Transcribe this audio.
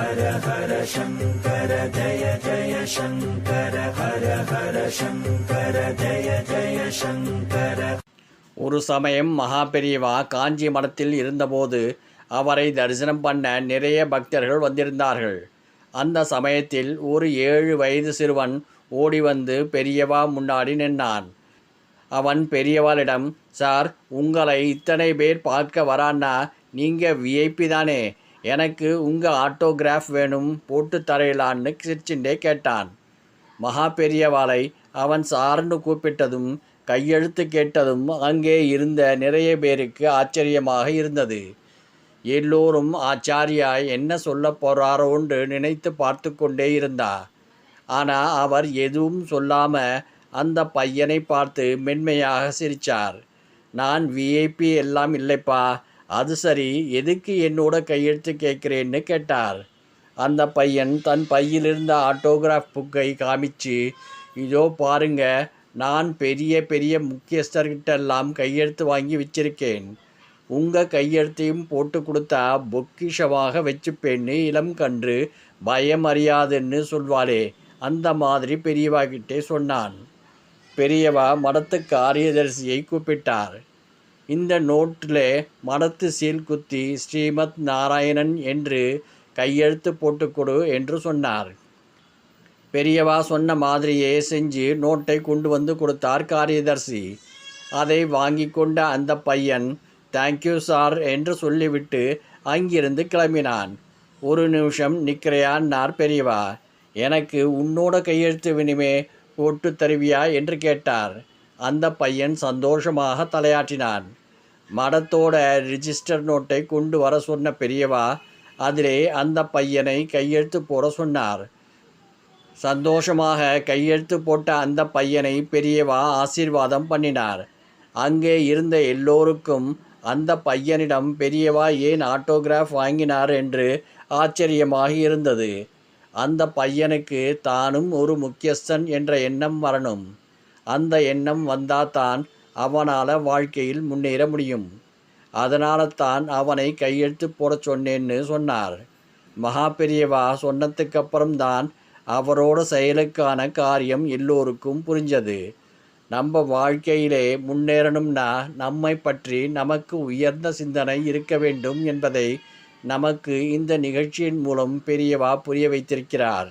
ஹர ஹர சங்கர ஜய ஜய சங்கர ஹர ஹர சங்கர ஜய ஜய சங்கர ஒரு சமயம் மகா பெரியவா காஞ்சி மடத்தில் இருந்தபோது அவரை தரிசனம் பண்ண நிறைய பக்தர்கள் வந்திருந்தார்கள். அந்த சமயத்தில் ஒரு ஏழு வயது சிறுவன் ஓடி வந்து பெரியவா முன்னாடி நின்றான் அவன் பெரியவாளிடம் சார் உங்களை இத்தனை பேர் பார்க்க வரான்னா நீங்கள் விஐபி தானே? எனக்கு உங்கள் ஆட்டோகிராஃப் வேணும் போட்டு தரையிலான்னு சிரிச்சுண்டே கேட்டான். மகா பெரியவாளை அவன் சார்னு கூப்பிட்டதும் கையெழுத்து கேட்டதும் அங்கே இருந்த நிறைய பேருக்கு ஆச்சரியமாக இருந்தது. எல்லோரும் ஆச்சாரியா என்ன சொல்ல போகிறாரோன்று நினைத்து பார்த்து கொண்டே இருந்தா. ஆனால் அவர் எதுவும் சொல்லாமல் அந்த பையனை பார்த்து மென்மையாக சிரித்தார் நான் விஐபி எல்லாம் இல்லைப்பா அது சரி எதுக்கு என்னோட கையெழுத்து கேட்குறேன்னு கேட்டார். அந்த பையன் தன் பையிலிருந்த ஆட்டோகிராஃப் புக்கை காமிச்சு இதோ பாருங்க நான் பெரிய பெரிய முக்கியஸ்தர்கிட்டெல்லாம் கையெழுத்து வாங்கி வச்சிருக்கேன். உங்கள் கையெழுத்தையும் போட்டு கொடுத்தா பொக்கிஷமாக வச்சுப்பேன்னு இளம் கன்று பயம் அறியாதுன்னு சொல்வாளே அந்த மாதிரி பெரியவா கிட்டே சொன்னான். பெரியவா மடத்து காரியதரிசியை கூப்பிட்டார். இந்த நோட்டில் மரத்து சீல் குத்தி ஸ்ரீமத் நாராயணன் என்று கையெழுத்து போட்டுக்கொடு என்று சொன்னார். பெரியவா சொன்ன மாதிரியே செஞ்சு நோட்டை கொண்டு வந்து கொடுத்தார் காரியதர்சி. அதை வாங்கி கொண்ட அந்த பையன் தேங்க்யூ சார் என்று சொல்லிவிட்டு அங்கிருந்து கிளம்பினான். ஒரு நிமிஷம் நிற்கிறையான்னார் பெரியவா. எனக்கு உன்னோட கையெழுத்து வினிமே போட்டு தருவியா? என்று கேட்டார். அந்த பையன் சந்தோஷமாக தலையாட்டினான். மடத்தோட ரிஜிஸ்டர் நோட்டை கொண்டு வர சொன்ன பெரியவா அதிலே அந்த பையனை கையெழுத்து போட சொன்னார். சந்தோஷமாக கையெழுத்து போட்ட அந்த பையனை பெரியவா ஆசீர்வாதம் பண்ணினார். அங்கே இருந்த எல்லோருக்கும் அந்த பையனிடம் பெரியவா ஏன் ஆட்டோகிராஃப் வாங்கினார்? என்று ஆச்சரியமாக இருந்தது. அந்த பையனுக்கு தானும் ஒரு முக்கியஸ்தன் என்ற எண்ணம் வரணும். அந்த எண்ணம் வந்தாதான் அவனால் வாழ்க்கையில் முன்னேற முடியும். அதனால தான் அவனை கையெழுத்து போடச் சொன்னேன்னு சொன்னார். மகா பெரியவா சொன்னதுக்கு அப்புறம்தான் அவரோட செயலுக்கான காரியம் எல்லோருக்கும் புரிஞ்சது. நம்ம வாழ்க்கையிலே முன்னேறணும்னா நம்மை பற்றி நமக்கு உயர்ந்த சிந்தனை இருக்க வேண்டும் என்பதை நமக்கு இந்த நிகழ்ச்சியின் மூலம் பெரியவா புரிய வைத்திருக்கிறார்.